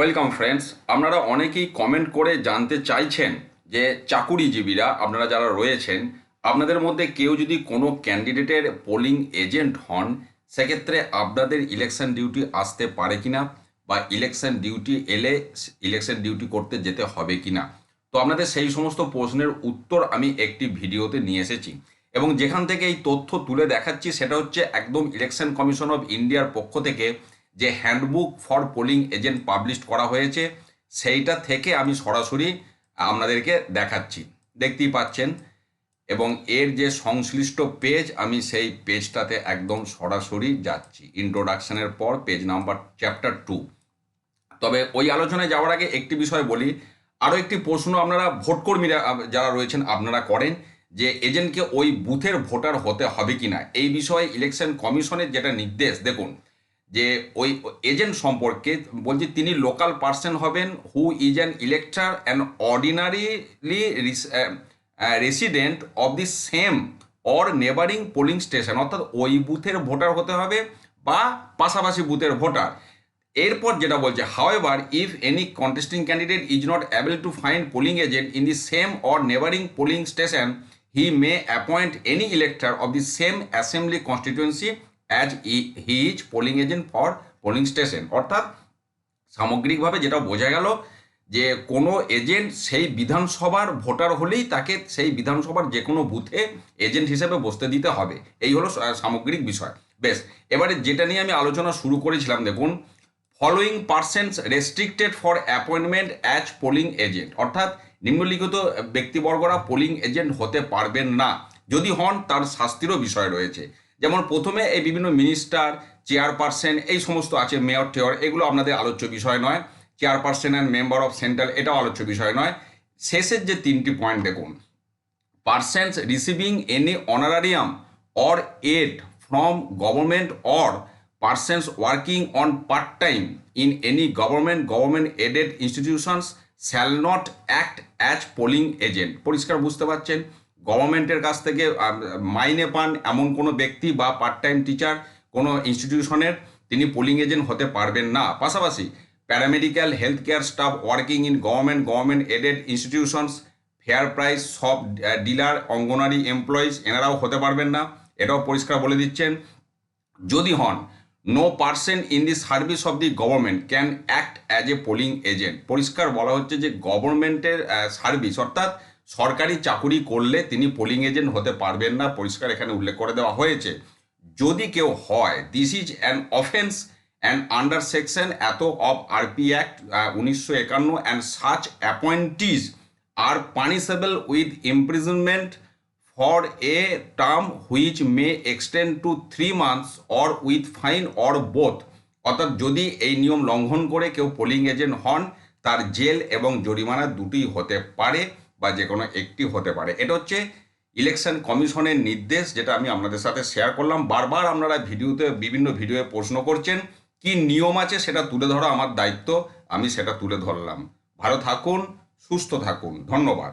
Welcome friends আপনারা অনেকেই comment করে জানতে চাইছেন যে চাকুরিজীবীরা, আপনারা যারা রয়েছেন, আপনাদের মধ্যে কেউ যদি কোনো ক্যান্ডিডেটের পোলিং এজেন্ট হন, সেক্ষেত্রে আপনাদের ইলেকশন ডিউটি আসতে পারে কিনা বা ইলেকশন ডিউটি এলে ইলেকশন ডিউটি করতে যেতে হবে কিনা। তো আপনাদের সেই সমস্ত প্রশ্নের উত্তর আমি একটি ভিডিওতে নিয়ে এসেছি। এবং যেখান থেকে এই তথ্য তুলে দেখাচ্ছি, সেটা হচ্ছে একদম ইলেকশন কমিশন অফ ইন্ডিয়ার পক্ষ থেকে যে handbook for polling agent publish করা হয়েছে, সেইটা থেকে আমি সরাসরি আপনাদেরকে দেখাচ্ছি। দেখতেই পাচ্ছেন? এবং এর যে সংশ্লিষ্ট পেজ আমি সেই পেজটাতে একদম সরাসরি যাচ্ছি। ইন্ট্রোডাকশনের পর পেজ নাম্বার চ্যাপ্টার টু তবে ওই আলোচনায় যাওয়ার আগে একটি বিষয় বলি। আরও একটি প্রশ্ন আপনারা ভোটকর্মীরা যারা রয়েছেন, আপনারা করেন যে এজেন্টকে ওই বুথের ভোটার হতে হবে কিনা? এই বিষয়ে ইলেকশন কমিশনের যেটা নির্দেশ, দেখুন যে ওই এজেন্ট সম্পর্কে বলছি তিনি লোকাল পার্সন হবেন who is an elector and ordinarily resident of the same or neighbouring polling station অর্থাৎ ওই বুথের ভোটার হতে হবে বা পাশাপাশি বুথের ভোটার। এরপর যেটা বলছে however if any contesting candidate is not able to find polling agent in the same or neighbouring polling station he may appoint any elector of the same assembly constituency as he is polling agent for polling station অর্থাৎ সামগ্রিকভাবে যেটা বোঝা গেল যে কোনো agent সেই বিধানসভার voter হলেই তাকে সেই বিধানসভার যে কোনো বুথে এজেন্ট হিসেবে বসতে দিতে হবে। এই হলো সামগ্রিক বিষয়। বেশ, এবারে যেটা নিয়ে আমি আলোচনা শুরু করেছিলাম, দেখুন following persons restricted for appointment as polling agent অর্থাৎ নিম্নলিখিত ব্যক্তিবর্গরা পোলিং এজেন্ট হতে পারবেন না। যদি হন, তার শাস্তিরও বিষয় রয়েছে। যেমন প্রথমে এই বিভিন্ন মিনিস্টার চেয়ারপারসন এই সমস্ত আছে মেয়র টেয়র এগুলো আপনাদের আলোচ্য বিষয় নয়। Chairperson and member of central এটাও আলোচ্য বিষয় নয়। শেষের যে তিনটি পয়েন্ট দেখুন। Persons receiving any honorarium or aid from government or persons working on part time in any government government aided institutions shall not act as polling agent পরিষ্কার বুঝতে পারছেন? গভর্নমেন্টের কাছ থেকে মাইনে পান এমন কোনো ব্যক্তি বা পার্ট টাইম টিচার কোনো ইনস্টিটিউশনের তিনি পোলিং এজেন্ট হতে পারবেন না। পাশাপাশি paramedical health care staff working in government government aided institutions fair price shop dealer anganwadi employees এনারাও হতে পারবেন না। এটাও পরিষ্কার বলে দিচ্ছেন। যদি হন no person in the service of the government can act as a polling agent পরিষ্কার বলা হচ্ছে যে গভর্নমেন্টের সার্ভিস অর্থাৎ সরকারি চাকুরি করলে তিনি পোলিং এজেন্ট হতে পারবেন না, পরিষ্কার এখানে উল্লেখ করে দেওয়া হয়েছে। যদি কেউ হয় this is an offence and under section এত অফ আরপি অ্যাক্ট উনিশশো একান্ন and such appointees are punishable with imprisonment for a term which may extend to three months or with fine or both অর্থাৎ যদি এই নিয়ম লঙ্ঘন করে কেউ পোলিং এজেন্ট হন, তার জেল এবং জরিমানা দুটোই হতে পারে। বা যে কোনো একটি হতে পারে। এটা হচ্ছে ইলেকশন কমিশনের নির্দেশ, যেটা আমি আপনাদের সাথে শেয়ার করলাম। বারবার আপনারা ভিডিওতে, বিভিন্ন ভিডিওয়ে প্রশ্ন করছেন, কি নিয়ম আছে সেটা তুলে ধরা আমার দায়িত্ব, আমি সেটা তুলে ধরলাম। ভালো থাকুন, সুস্থ থাকুন। ধন্যবাদ।